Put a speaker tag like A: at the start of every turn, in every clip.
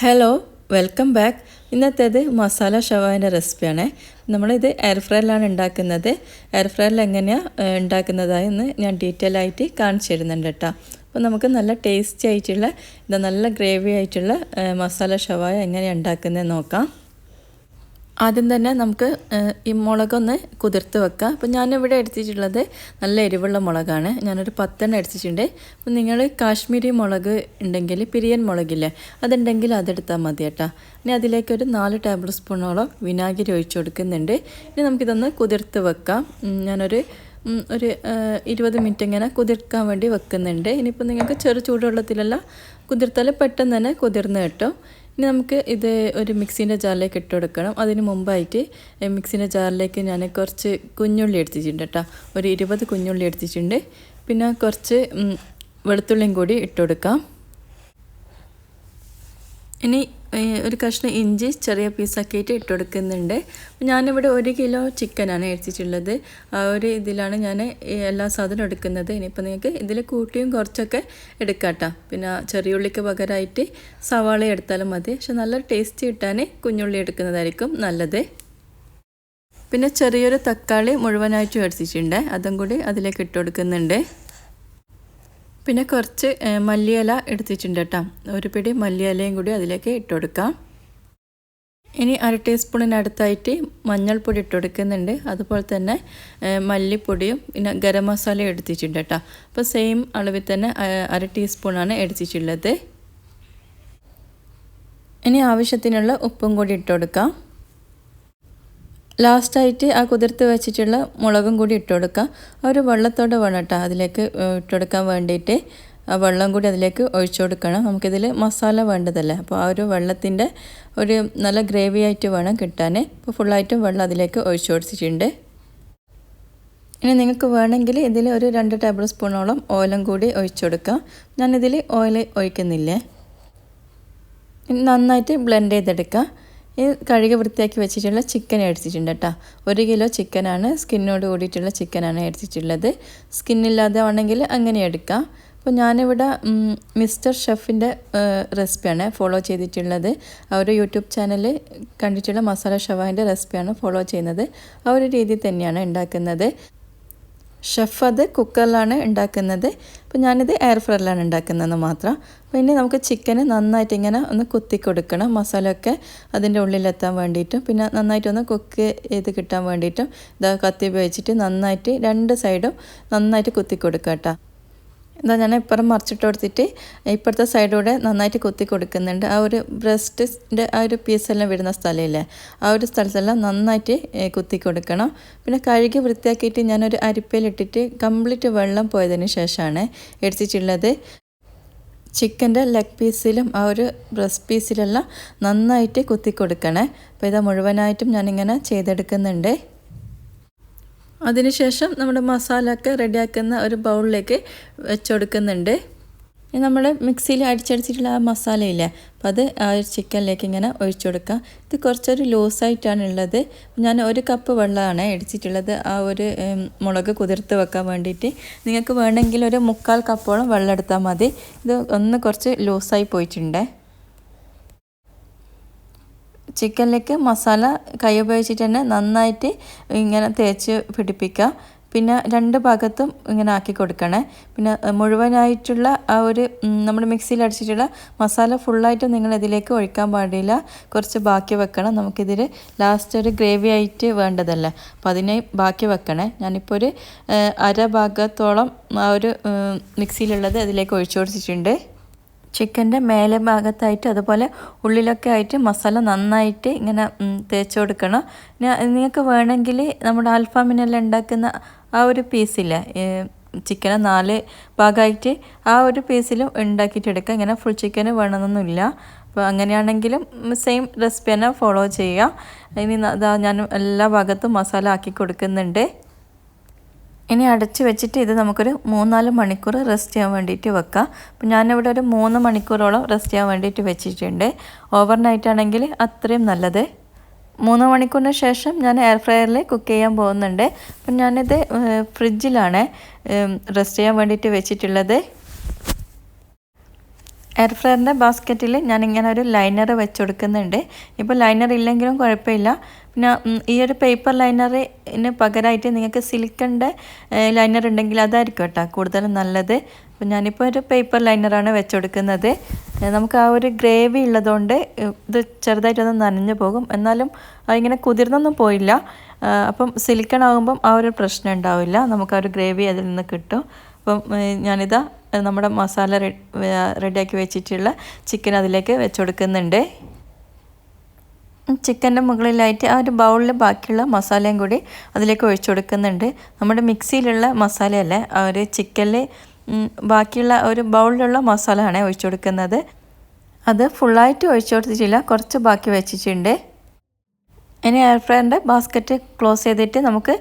A: Hello welcome back ഇന്നത്തേത് മസാല ഷവാന്റെ റെസിപ്പിയാണ് നമ്മളിത് എയർ ഫ്രയറിലാണ് ഉണ്ടാക്കുന്നത്. എയർ ഫ്രയറിൽ എങ്ങനെയാണ് ഉണ്ടാക്കുന്നതായെന്ന് ഞാൻ ഡീറ്റെയിൽ ആയിട്ട് കാണിച്ചു തരുന്നുണ്ട് കേട്ടോ. അപ്പോൾ നമുക്ക് നല്ല ടേസ്റ്റി ആയിട്ടുള്ള നല്ല ഗ്രേവി ആയിട്ടുള്ള മസാല ഷവായ എങ്ങനെയാണ് ഉണ്ടാക്കുന്നത് നോക്കാം. ആദ്യം തന്നെ നമുക്ക് ഈ മുളകൊന്ന് കുതിർത്ത് വെക്കാം. അപ്പോൾ ഞാനിവിടെ എടുത്തിട്ടുള്ളത് നല്ല എരിവുള്ള മുളകാണ്. ഞാനൊരു പത്തെണ്ണം എടുത്തിട്ടുണ്ട്. അപ്പോൾ നിങ്ങൾ കാശ്മീരി മുളക് ഉണ്ടെങ്കിൽ പിരിയൻ മുളകില്ലേ അതുണ്ടെങ്കിൽ അതെടുത്താൽ മതി കേട്ടോ. ഇനി അതിലേക്ക് ഒരു നാല് ടേബിൾ സ്പൂണോളം വിനാഗിരി ഒഴിച്ചു കൊടുക്കുന്നുണ്ട്. ഇനി നമുക്കിതൊന്ന് കുതിർത്ത് വെക്കാം. ഞാനൊരു ഒരു ഇരുപത് മിനിറ്റ് ഇങ്ങനെ കുതിർക്കാൻ വേണ്ടി വെക്കുന്നുണ്ട്. ഇനിയിപ്പോൾ നിങ്ങൾക്ക് ചെറു ചൂടുവെള്ളത്തിലല്ല കുതിർത്താൽ പെട്ടെന്ന് തന്നെ കുതിർന്ന് കിട്ടും. ഇനി നമുക്ക് ഇത് ഒരു മിക്സീന്റെ ജാറിലേക്ക് ഇട്ട് കൊടുക്കണം. അതിന് മുമ്പായിട്ട് മിക്സീന്റെ ജാറിലേക്ക് ഞാൻ കുറച്ച് കുഞ്ഞുള്ളി എടുത്തിട്ടുണ്ട് കേട്ടോ. ഒരു ഇരുപത് കുഞ്ഞുള്ളി എടുത്തിട്ടുണ്ട്. പിന്നെ കുറച്ച് വെളുത്തുള്ളിയും കൂടി ഇട്ട് കൊടുക്കാം. ഇനി ഒരു കഷ്ണം ഇഞ്ചി ചെറിയ പീസാക്കിയിട്ട് ഇട്ട് കൊടുക്കുന്നുണ്ട് ഞാനിവിടെ ഒരു കിലോ ചിക്കനാണ് എടുത്തിട്ടുള്ളത് ആ ഒരു ഇതിലാണ് ഞാൻ എല്ലാ സാധനവും എടുക്കുന്നത്. ഇനിയിപ്പോൾ നിങ്ങൾക്ക് ഇതിൽ കൂട്ടിയും കുറച്ചൊക്കെ എടുക്കാട്ടോ. പിന്നെ ചെറിയ ഉള്ളിക്ക് പകരമായിട്ട് സവാള എടുത്താലും മതി. പക്ഷെ നല്ല ടേസ്റ്റ് കിട്ടാൻ കുഞ്ഞുള്ളി എടുക്കുന്നതായിരിക്കും നല്ലത്. പിന്നെ ചെറിയൊരു തക്കാളി മുഴുവനായിട്ടും എടുത്തിട്ടുണ്ട് അതും കൂടി അതിലേക്ക് ഇട്ട് കൊടുക്കുന്നുണ്ട് പിന്നെ കുറച്ച് മല്ലിയില എടുത്തിട്ടുണ്ട് കേട്ടോ. ഒരു പിടി മല്ലിയിലയും കൂടി അതിലേക്ക് ഇട്ട് കൊടുക്കാം. ഇനി അര ടീസ്പൂണിനടുത്തായിട്ട് മഞ്ഞൾപ്പൊടി ഇട്ട് കൊടുക്കുന്നുണ്ട്. അതുപോലെ തന്നെ മല്ലിപ്പൊടിയും പിന്നെ ഗരം മസാലയും എടുത്തിട്ടുണ്ട് കേട്ടോ. അപ്പോൾ സെയിം അളവിൽ തന്നെ അര ടീസ്പൂണാണ് എടുത്തിട്ടുള്ളത്. ഇനി ആവശ്യത്തിനുള്ള ഉപ്പും കൂടി ഇട്ട് കൊടുക്കാം. ലാസ്റ്റായിട്ട് ആ കുതിർത്ത് വെച്ചിട്ടുള്ള മുളകും കൂടി ഇട്ട് കൊടുക്കുക ഒരു വെള്ളത്തോടെ വേണം കേട്ടോ അതിലേക്ക് ഇട്ട് കൊടുക്കാൻ വേണ്ടിയിട്ട്. ആ വെള്ളം കൂടി അതിലേക്ക് ഒഴിച്ചു കൊടുക്കണം. നമുക്കിതിൽ മസാല വേണ്ടതല്ലേ? അപ്പോൾ ആ ഒരു വെള്ളത്തിന്റെ ഒരു നല്ല ഗ്രേവി ആയിട്ട് വേണം കിട്ടാൻ ഇപ്പോൾ ഫുള്ളായിട്ടും വെള്ളം അതിലേക്ക് ഒഴിച്ചു കൊടുത്തിട്ടുണ്ട്. ഇനി നിങ്ങൾക്ക് വേണമെങ്കിൽ ഇതിൽ ഒരു രണ്ട് ടേബിൾ സ്പൂണോളം ഓയിലും കൂടി ഒഴിച്ചു കൊടുക്കാം. ഞാനിതിൽ ഓയിൽ ഒഴിക്കുന്നില്ലേ? നന്നായിട്ട് ബ്ലെൻഡ് ചെയ്തെടുക്കാം. ഈ കഴുകി വൃത്തിയാക്കി വെച്ചിട്ടുള്ള ചിക്കൻ എടുത്തിട്ടുണ്ട് കേട്ടോ. ഒരു കിലോ ചിക്കനാണ് സ്കിന്നോട് കൂടിയിട്ടുള്ള ചിക്കനാണ് എടുത്തിട്ടുള്ളത്. സ്കിന്നില്ലാതെ ആണെങ്കിൽ അങ്ങനെ എടുക്കാം. അപ്പോൾ ഞാനിവിടെ മിസ്റ്റർ ഷെഫിന്റെ റെസിപ്പിയാണ് ഫോളോ ചെയ്തിട്ടുള്ളത്. ആ ഒരു യൂട്യൂബ് ചാനൽ കണ്ടിട്ടുള്ള മസാല ഷവാന്റെ റെസിപ്പിയാണ് ഫോളോ ചെയ്യുന്നത്. ആ ഒരു രീതിയിൽ തന്നെയാണ് ഉണ്ടാക്കുന്നത്. ഷെഫ് അത് കുക്കറിലാണ് ഉണ്ടാക്കുന്നത്. അപ്പോൾ ഞാനിത് എയർ ഫ്രയറിലാണ് ഉണ്ടാക്കുന്നതെന്ന് മാത്രം. അപ്പോൾ ഇനി നമുക്ക് ചിക്കന് നന്നായിട്ട് ഇങ്ങനെ ഒന്ന് കുത്തി കൊടുക്കണം. മസാലയൊക്കെ അതിന്റെ ഉള്ളിലെത്താൻ വേണ്ടിയിട്ടും പിന്നെ നന്നായിട്ട് ഒന്ന് കുക്ക് ചെയ്ത് കിട്ടാൻ വേണ്ടിയിട്ടും ഇതാ കത്തി ഉപയോഗിച്ചിട്ട് നന്നായിട്ട് രണ്ട് സൈഡും നന്നായിട്ട് കുത്തി കൊടുക്കാം കേട്ടോ. എന്താ ഞാൻ ഇപ്പുറം മറിച്ചിട്ട് കൊടുത്തിട്ട് ഇപ്പുറത്തെ സൈഡിലൂടെ നന്നായിട്ട് കുത്തി കൊടുക്കുന്നുണ്ട്. ആ ഒരു ബ്രസ്റ്റിന്റെ ആ ഒരു പീസെല്ലാം വരുന്ന സ്ഥലമില്ലേ? ആ ഒരു സ്ഥലത്തെല്ലാം നന്നായിട്ട് കുത്തി കൊടുക്കണം. പിന്നെ കഴുകി വൃത്തിയാക്കിയിട്ട് ഞാനൊരു അരിപ്പയിലിട്ടിട്ട് കംപ്ലീറ്റ് വെള്ളം പോയതിന് ശേഷമാണ് എടുത്തിട്ടുള്ളത്. ചിക്കന്റെ ലെഗ് പീസിലും ആ ഒരു ബ്രസ്റ്റ് പീസിലെല്ലാം നന്നായിട്ട് കുത്തി കൊടുക്കണേ. അപ്പോൾ ഇത് മുഴുവനായിട്ടും ഞാനിങ്ങനെ ചെയ്തെടുക്കുന്നുണ്ട്. അതിനുശേഷം നമ്മുടെ മസാല ഒക്കെ റെഡിയാക്കുന്ന ഒരു ബൗളിലേക്ക് വെച്ചുകൊടുക്കുന്നുണ്ട് നമ്മൾ മിക്സിയിൽ അടിച്ചടിച്ചിട്ടുള്ള ആ മസാലയില്ലേ അപ്പോൾ അത് ആ ഒരു ചിക്കനിലേക്ക് ഇങ്ങനെ ഒഴിച്ചു കൊടുക്കാം ഇത് കുറച്ചൊരു ലൂസായിട്ടാണ് ഉള്ളത്. ഞാൻ ഒരു കപ്പ് വെള്ളമാണ് അടിച്ചിട്ടുള്ളത് ആ ഒരു മുളക് കുതിർത്ത് വെക്കാൻ വേണ്ടിയിട്ട്. നിങ്ങൾക്ക് വേണമെങ്കിൽ ഒരു മുക്കാൽ കപ്പോളം വെള്ളം എടുത്താൽ മതി. ഇത് ഒന്ന് കുറച്ച് ലൂസായി പോയിട്ടുണ്ടേ. ചിക്കനിലേക്ക് മസാല കൈ ഉപയോഗിച്ചിട്ട് തന്നെ നന്നായിട്ട് ഇങ്ങനെ തേച്ച് പിടിപ്പിക്കുക. പിന്നെ രണ്ട് ഭാഗത്തും ഇങ്ങനെ ആക്കി കൊടുക്കണേ. പിന്നെ മുഴുവനായിട്ടുള്ള ആ ഒരു നമ്മൾ മിക്സിയിൽ അടിച്ചിട്ടുള്ള മസാല ഫുള്ളായിട്ട് നിങ്ങൾ ഇതിലേക്ക് ഒഴിക്കാൻ പാടില്ല. കുറച്ച് ബാക്കി വെക്കണം. നമുക്കിതിൽ ലാസ്റ്റ് ഒരു ഗ്രേവി ആയിട്ട് വേണ്ടതല്ലേ? അപ്പോൾ അതിനെ ബാക്കി വെക്കണേ. ഞാനിപ്പോൾ ഒരു അര ഭാഗത്തോളം ആ ഒരു മിക്സിയിലുള്ളത് അതിലേക്ക് ഒഴിച്ചു കൊടുത്തിട്ടുണ്ട്. ചിക്കന്റെ മേലെ ഭാഗത്തായിട്ട് അതുപോലെ ഉള്ളിലൊക്കെ ആയിട്ട് മസാല നന്നായിട്ട് ഇങ്ങനെ തേച്ച് കൊടുക്കണം. നിങ്ങൾക്ക് വേണമെങ്കിൽ നമ്മുടെ അൽഫാമിനെല്ലാം ഉണ്ടാക്കുന്ന ആ ഒരു പീസില്ലേ ചിക്കനെ നാല് ഭാഗമായിട്ട് ആ ഒരു പീസിലും ഉണ്ടാക്കിയിട്ട് എടുക്കുക. ഇങ്ങനെ ഫുൾ ചിക്കന് വേണമെന്നൊന്നുമില്ല. അപ്പോൾ അങ്ങനെയാണെങ്കിലും സെയിം റെസിപ്പി തന്നെ ഫോളോ ചെയ്യുക. ഇനി ഞാൻ എല്ലാ ഭാഗത്തും മസാല ആക്കി കൊടുക്കുന്നുണ്ട്. ഇനി അടച്ച് വെച്ചിട്ട് ഇത് നമുക്കൊരു മൂന്നാൽ മണിക്കൂർ റെസ്റ്റ് ചെയ്യാൻ വേണ്ടിയിട്ട് വെക്കാം. അപ്പം ഞാനിവിടെ ഒരു മൂന്ന് മണിക്കൂറോളം റെസ്റ്റ് ചെയ്യാൻ വേണ്ടിയിട്ട് വെച്ചിട്ടുണ്ട്. ഓവർ നൈറ്റ് ആണെങ്കിൽ അത്രയും നല്ലത്. മൂന്ന് മണിക്കൂറിന് ശേഷം ഞാൻ എയർ ഫ്രയറിൽ കുക്ക് ചെയ്യാൻ പോകുന്നുണ്ട്. അപ്പം ഞാനിത് ഫ്രിഡ്ജിലാണ് റെസ്റ്റ് ചെയ്യാൻ വേണ്ടിയിട്ട് വെച്ചിട്ടുള്ളത്. എയർ ഫ്രയറിന്റെ ബാസ്ക്കറ്റിൽ ഞാനിങ്ങനെ ഒരു ലൈനർ വെച്ച് കൊടുക്കുന്നുണ്ട് ഇപ്പോൾ ലൈനർ ഇല്ലെങ്കിലും കുഴപ്പമില്ല. പിന്നെ ഈ ഒരു പേപ്പർ ലൈനറിന് പകരമായിട്ട് നിങ്ങൾക്ക് സിലിക്കണിന്റെ ലൈനർ ഉണ്ടെങ്കിൽ അതായിരിക്കും കേട്ടോ കൂടുതലും നല്ലത്. അപ്പോൾ ഞാനിപ്പോൾ ഒരു പേപ്പർ ലൈനറാണ് വെച്ച് കൊടുക്കുന്നത് നമുക്ക് ആ ഒരു ഗ്രേവി ഉള്ളതുകൊണ്ട് ഇത് ചെറുതായിട്ടൊന്ന് നനഞ്ഞു പോകും. എന്നാലും അതിങ്ങനെ കുതിർന്നൊന്നും പോയില്ല. അപ്പം സിലിക്കൺ ആകുമ്പം ആ ഒരു പ്രശ്നം ഉണ്ടാവില്ല. നമുക്ക് ആ ഒരു ഗ്രേവി അതിൽ നിന്ന് കിട്ടും. അപ്പം ഞാനിതാ നമ്മുടെ മസാല റെഡിയാക്കി വെച്ചിട്ടുള്ള ചിക്കൻ അതിലേക്ക് വെച്ച് കൊടുക്കുന്നുണ്ട് ചിക്കന്റെ മുകളിലായിട്ട് ആ ഒരു ബൗളിൽ ബാക്കിയുള്ള മസാലയും കൂടി അതിലേക്ക് ഒഴിച്ചു കൊടുക്കുന്നുണ്ട് നമ്മുടെ മിക്സിയിലുള്ള മസാലയല്ല ആ ഒരു ചിക്കനിൽ ബാക്കിയുള്ള ഒരു ബൗളിലുള്ള മസാല ആണ് ഒഴിച്ചു കൊടുക്കുന്നത് അത് ഫുള്ളായിട്ട് ഒഴിച്ചു കൊടുത്തിട്ടില്ല കുറച്ച് ബാക്കി വെച്ചിട്ടുണ്ട്. ഇനി എയർ ഫ്രയറിന്റെ ബാസ്ക്കറ്റ് ക്ലോസ് ചെയ്തിട്ട് നമുക്ക്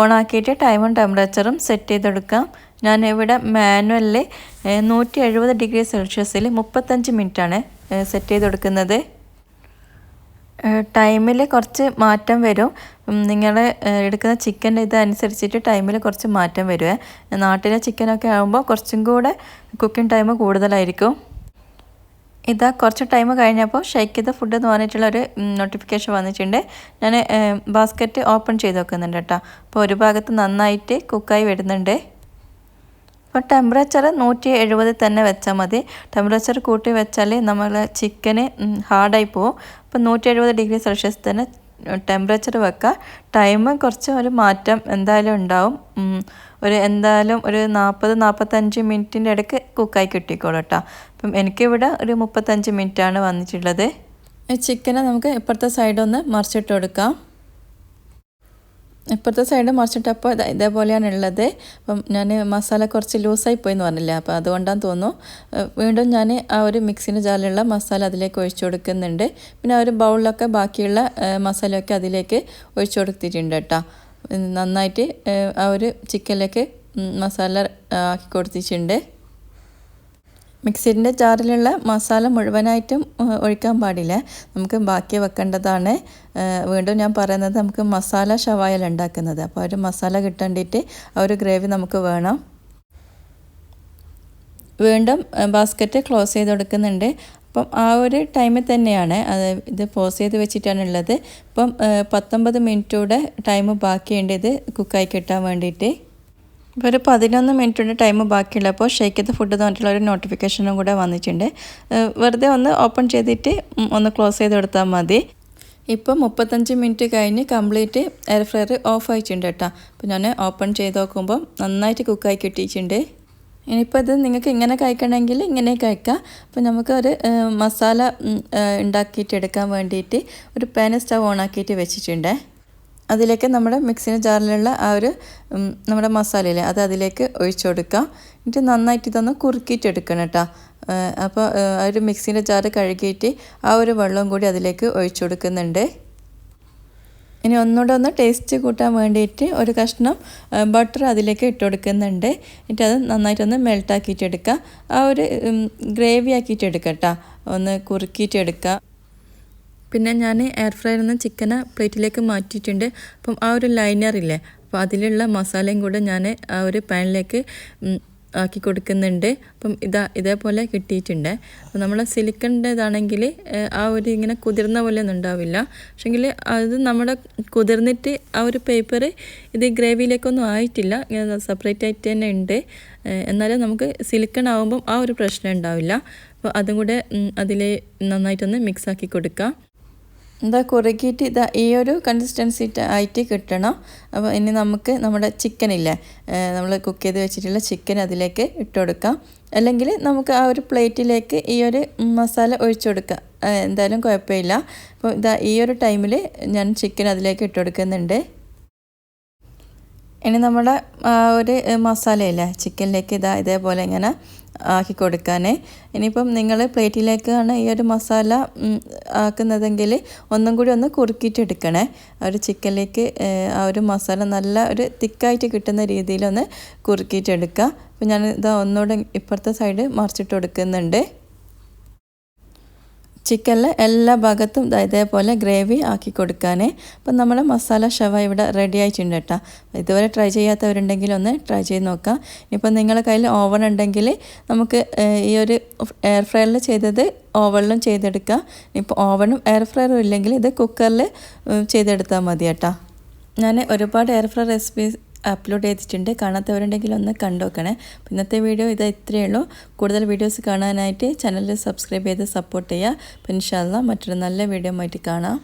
A: ഓൺ ആക്കിയിട്ട് ടൈമും ടെമ്പറേച്ചറും സെറ്റ് ചെയ്തെടുക്കാം. ഞാൻ ഇവിടെ മാനുവലിൽ നൂറ്റി എഴുപത് ഡിഗ്രി സെൽഷ്യസിൽ മുപ്പത്തഞ്ച് മിനിറ്റാണ് സെറ്റ് ചെയ്ത് കൊടുക്കുന്നത് ടൈമിൽ കുറച്ച് മാറ്റം വരും. നിങ്ങൾ എടുക്കുന്ന ചിക്കന്റെ ഇതനുസരിച്ചിട്ട് ടൈമിൽ കുറച്ച് മാറ്റം വരുമേ നാട്ടിലെ ചിക്കനൊക്കെ ആകുമ്പോൾ കുറച്ചും കൂടെ കുക്കിംഗ് ടൈം കൂടുതലായിരിക്കും. ഇതാ കുറച്ച് ടൈം കഴിഞ്ഞപ്പോൾ ഷെയ്ക്ക് ചെയ്ത ഫുഡ് എന്ന് പറഞ്ഞിട്ടുള്ള ഒരു നോട്ടിഫിക്കേഷൻ വന്നിട്ടുണ്ട്. ഞാൻ ബാസ്ക്കറ്റ് ഓപ്പൺ ചെയ്ത് വെക്കുന്നുണ്ട് കേട്ടോ. അപ്പോൾ ഒരു ഭാഗത്ത് നന്നായിട്ട് കുക്കായി വരുന്നുണ്ട്. അപ്പോൾ ടെമ്പറേച്ചർ നൂറ്റി എഴുപത് തന്നെ വെച്ചാൽ മതി. ടെമ്പറേച്ചർ കൂട്ടി വെച്ചാൽ നമ്മൾ ചിക്കന് ഹാർഡായി പോവും. അപ്പോൾ നൂറ്റി എഴുപത് ഡിഗ്രി സെൽഷ്യസ് തന്നെ ടെമ്പറേച്ചർ വെക്കുക ടൈം കുറച്ച് ഒരു മാറ്റം എന്തായാലും ഉണ്ടാവും. ഒരു എന്തായാലും ഒരു നാൽപ്പത് നാൽപ്പത്തഞ്ച് മിനിറ്റിന്റെ ഇടയ്ക്ക് കുക്കായി കിട്ടിക്കോളൂ കേട്ടോ അപ്പം എനിക്കിവിടെ ഒരു മുപ്പത്തഞ്ച് മിനിറ്റാണ് വന്നിട്ടുള്ളത്. ചിക്കനെ നമുക്ക് ഇപ്പുറത്തെ സൈഡൊന്ന് മറിച്ചിട്ട് കൊടുക്കാം ഇപ്പുറത്തെ സൈഡ് മറിച്ചിട്ടപ്പോൾ ഇതാ ഇതേപോലെയാണ് ഉള്ളത്. അപ്പം ഞാൻ മസാല കുറച്ച് ലൂസായി പോയി എന്ന് പറഞ്ഞില്ല? അപ്പോൾ അതുകൊണ്ടാണ് തോന്നുന്നു. വീണ്ടും ഞാൻ ആ ഒരു മിക്സിന്റെ ജാറിലുള്ള മസാല അതിലേക്ക് ഒഴിച്ചു കൊടുക്കുന്നുണ്ട്. പിന്നെ ആ ഒരു ബൗളിലൊക്കെ ബാക്കിയുള്ള മസാലയൊക്കെ അതിലേക്ക് ഒഴിച്ചു കൊടുത്തിട്ടുണ്ട് കേട്ടോ. നന്നായിട്ട് ആ ഒരു ചിക്കനിലേക്ക് മസാല ആക്കി കൊടുത്തിട്ടുണ്ട്. മിക്സിന്റെ ജാറിലുള്ള മസാല മുഴുവനായിട്ടും ഒഴിക്കാൻ പാടില്ല. നമുക്ക് ബാക്കി വെക്കേണ്ടതാണ്. വീണ്ടും ഞാൻ പറയുന്നത് നമുക്ക് മസാല ഷവായൽ ഉണ്ടാക്കുന്നത്. അപ്പോൾ ഒരു മസാല കിട്ടേണ്ടിയിട്ട് ആ ഒരു ഗ്രേവി നമുക്ക് വേണം. വീണ്ടും ബാസ്ക്കറ്റ് ക്ലോസ് ചെയ്ത് കൊടുക്കുന്നുണ്ട്. അപ്പം ആ ഒരു ടൈമിൽ തന്നെയാണ് അത് ഇത് പോസ് ചെയ്ത് വെച്ചിട്ടാണ് ഉള്ളത്. ഇപ്പം പത്തൊമ്പത് മിനിറ്റൂടെ ടൈം ബാക്കിയുണ്ട് ഇത് കുക്കായി കിട്ടാൻ വേണ്ടിയിട്ട്. ഇപ്പോൾ ഒരു പതിനൊന്ന് മിനിറ്റിന്റെ ടൈം ബാക്കിയുള്ളപ്പോൾ ഷേക്ക് ചെയ്ത ഫുഡ് എന്ന് പറഞ്ഞിട്ടുള്ള ഒരു നോട്ടിഫിക്കേഷനും കൂടെ വന്നിട്ടുണ്ട്. വെറുതെ ഒന്ന് ഓപ്പൺ ചെയ്തിട്ട് ഒന്ന് ക്ലോസ് ചെയ്ത് കൊടുത്താൽ മതി. ഇപ്പോൾ മുപ്പത്തഞ്ച് മിനിറ്റ് കഴിഞ്ഞ് കംപ്ലീറ്റ് എയർ ഫ്രയർ ഓഫ് ആയിട്ടുണ്ട് കേട്ടോ. അപ്പോൾ ഞാൻ ഓപ്പൺ ചെയ്ത് നോക്കുമ്പോൾ നന്നായിട്ട് കുക്കായി കിട്ടിയിട്ടുണ്ട്. ഇനിയിപ്പോൾ ഇത് നിങ്ങൾക്ക് ഇങ്ങനെ കഴിക്കണമെങ്കിൽ ഇങ്ങനെ കഴിക്കാം. അപ്പോൾ നമുക്ക് ഒരു മസാല ഉണ്ടാക്കിയിട്ട് എടുക്കാൻ വേണ്ടിയിട്ട് ഒരു പാൻ സ്റ്റവ് ഓൺ ആക്കിയിട്ട് വെച്ചിട്ടുണ്ട്. അതിലേക്ക് നമ്മുടെ മിക്സിന്റെ ജാറിലുള്ള ആ ഒരു നമ്മുടെ മസാലയില്ലേ അത് അതിലേക്ക് ഒഴിച്ചു കൊടുക്കുക. എന്നിട്ട് നന്നായിട്ട് ഇതൊന്ന് കുറുക്കിയിട്ട് എടുക്കണം കേട്ടോ അപ്പോൾ ആ ഒരു മിക്സിന്റെ ജാറ് കഴുകിയിട്ട് ആ ഒരു വെള്ളം കൂടി അതിലേക്ക് ഒഴിച്ചു കൊടുക്കുന്നുണ്ട്. ഇനി ഒന്നുകൂടെ ഒന്ന് ടേസ്റ്റ് കൂട്ടാൻ വേണ്ടിയിട്ട് ഒരു കഷ്ണം ബട്ടർ അതിലേക്ക് ഇട്ട് കൊടുക്കുന്നുണ്ട്. എന്നിട്ട് അത് നന്നായിട്ടൊന്ന് മെൽട്ടാക്കിയിട്ട് എടുക്കുക ആ ഒരു ഗ്രേവി ആക്കിയിട്ട് എടുക്കുക കേട്ടോ. ഒന്ന് കുറുക്കിയിട്ട് എടുക്കുക പിന്നെ ഞാൻ എയർ ഫ്രയറിൽ നിന്ന് ചിക്കന് പ്ലേറ്റിലേക്ക് മാറ്റിയിട്ടുണ്ട്. അപ്പം ആ ഒരു ലൈനർ ഇല്ലേ? അപ്പോൾ അതിലുള്ള മസാലയും കൂടെ ഞാൻ ആ ഒരു പാനിലേക്ക് ആക്കി കൊടുക്കുന്നുണ്ട്. അപ്പം ഇതാ ഇതേപോലെ കിട്ടിയിട്ടുണ്ട്. അപ്പം നമ്മൾ സിലിക്കണിന്റെതാണെങ്കിൽ ആ ഒരു ഇങ്ങനെ കുതിർന്ന പോലെ ഒന്നും ഉണ്ടാവില്ല. പക്ഷേങ്കിൽ അത് നമ്മുടെ കുതിർന്നിട്ട് ആ ഒരു പേപ്പർ ഇത് ഗ്രേവിയിലേക്കൊന്നും ആയിട്ടില്ല. ഇങ്ങനെ സെപ്പറേറ്റ് ആയിട്ട് തന്നെ ഉണ്ട്. എന്നാലും നമുക്ക് സിലിക്കൺ ആകുമ്പം ആ ഒരു പ്രശ്നം ഉണ്ടാവില്ല. അപ്പോൾ അതും കൂടെ അതിൽ നന്നായിട്ടൊന്ന് മിക്സാക്കി കൊടുക്കാം. എന്താ കുറുകിയിട്ട് ഇതാ ഈ ഒരു കൺസിസ്റ്റൻസി ആയിട്ട് കിട്ടണം. അപ്പോൾ ഇനി നമുക്ക് നമ്മുടെ ചിക്കൻ ഇല്ലേ? നമ്മൾ കുക്ക് ചെയ്ത് വെച്ചിട്ടുള്ള ചിക്കൻ അതിലേക്ക് ഇട്ട് കൊടുക്കാം. അല്ലെങ്കിൽ നമുക്ക് ആ ഒരു പ്ലേറ്റിലേക്ക് ഈ ഒരു മസാല ഒഴിച്ചു കൊടുക്കാം. എന്തായാലും കുഴപ്പമില്ല. അപ്പോൾ ഇതാ ഈ ഒരു ടൈമിൽ ഞാൻ ചിക്കൻ അതിലേക്ക് ഇട്ട് കൊടുക്കുന്നുണ്ട്. ഇനി നമ്മുടെ ഒരു മസാലയില്ലേ ചിക്കനിലേക്ക് ഇതാ ഇതേപോലെ ഇങ്ങനെ ആക്കി കൊടുക്കാനേ ഇനിയിപ്പം നിങ്ങൾ പ്ലേറ്റിലേക്കാണ് ഈ ഒരു മസാല ആക്കുന്നതെങ്കിൽ ഒന്നും കൂടി ഒന്ന് കുറുക്കിയിട്ടെടുക്കണേ. ഒരു ചിക്കനിലേക്ക് ആ ഒരു മസാല നല്ല ഒരു തിക്കായിട്ട് കിട്ടുന്ന രീതിയിലൊന്ന് കുറുക്കിയിട്ടെടുക്കുക അപ്പം ഞാൻ ഇതാ ഒന്നുകൂടെ ഇപ്പുറത്തെ സൈഡ് മറിച്ചിട്ട് കൊടുക്കുന്നുണ്ട്. ചിക്കനിലെ എല്ലാ ഭാഗത്തും ഇതേപോലെ ഗ്രേവി ആക്കി കൊടുക്കാനേ. അപ്പം നമ്മൾ മസാല ഷവ ഇവിടെ റെഡി ആയിട്ടുണ്ട് കേട്ടോ. ഇതുവരെ ട്രൈ ചെയ്യാത്തവരുണ്ടെങ്കിൽ ഒന്ന് ട്രൈ ചെയ്ത് നോക്കാം. ഇപ്പം നിങ്ങളുടെ കയ്യിൽ ഓവൺ ഉണ്ടെങ്കിൽ നമുക്ക് ഈ ഒരു എയർ ഫ്രയറിൽ ചെയ്തത് ഓവണിലും ചെയ്തെടുക്കാം. ഇപ്പോൾ ഓവണും എയർ ഫ്രയറും ഇല്ലെങ്കിൽ ഇത് കുക്കറിൽ ചെയ്തെടുത്താൽ മതി കേട്ടോ. ഞാൻ ഒരുപാട് എയർ ഫ്രയർ റെസിപ്പീസ് അപ്ലോഡ് ചെയ്തിട്ടുണ്ട്. കാണാത്തവരുണ്ടെങ്കിൽ ഒന്ന് കണ്ടു നോക്കണേ അപ്പോൾ ഇന്നത്തെ വീഡിയോ ഇത് ഇത്രയേ ഉള്ളൂ. കൂടുതൽ വീഡിയോസ് കാണാനായിട്ട് ചാനൽ സബ്സ്ക്രൈബ് ചെയ്ത് സപ്പോർട്ട് ചെയ്യുക. അപ്പോൾ ഇൻഷാല്ല മറ്റൊരു നല്ല വീഡിയോ ആയിട്ട് കാണാം.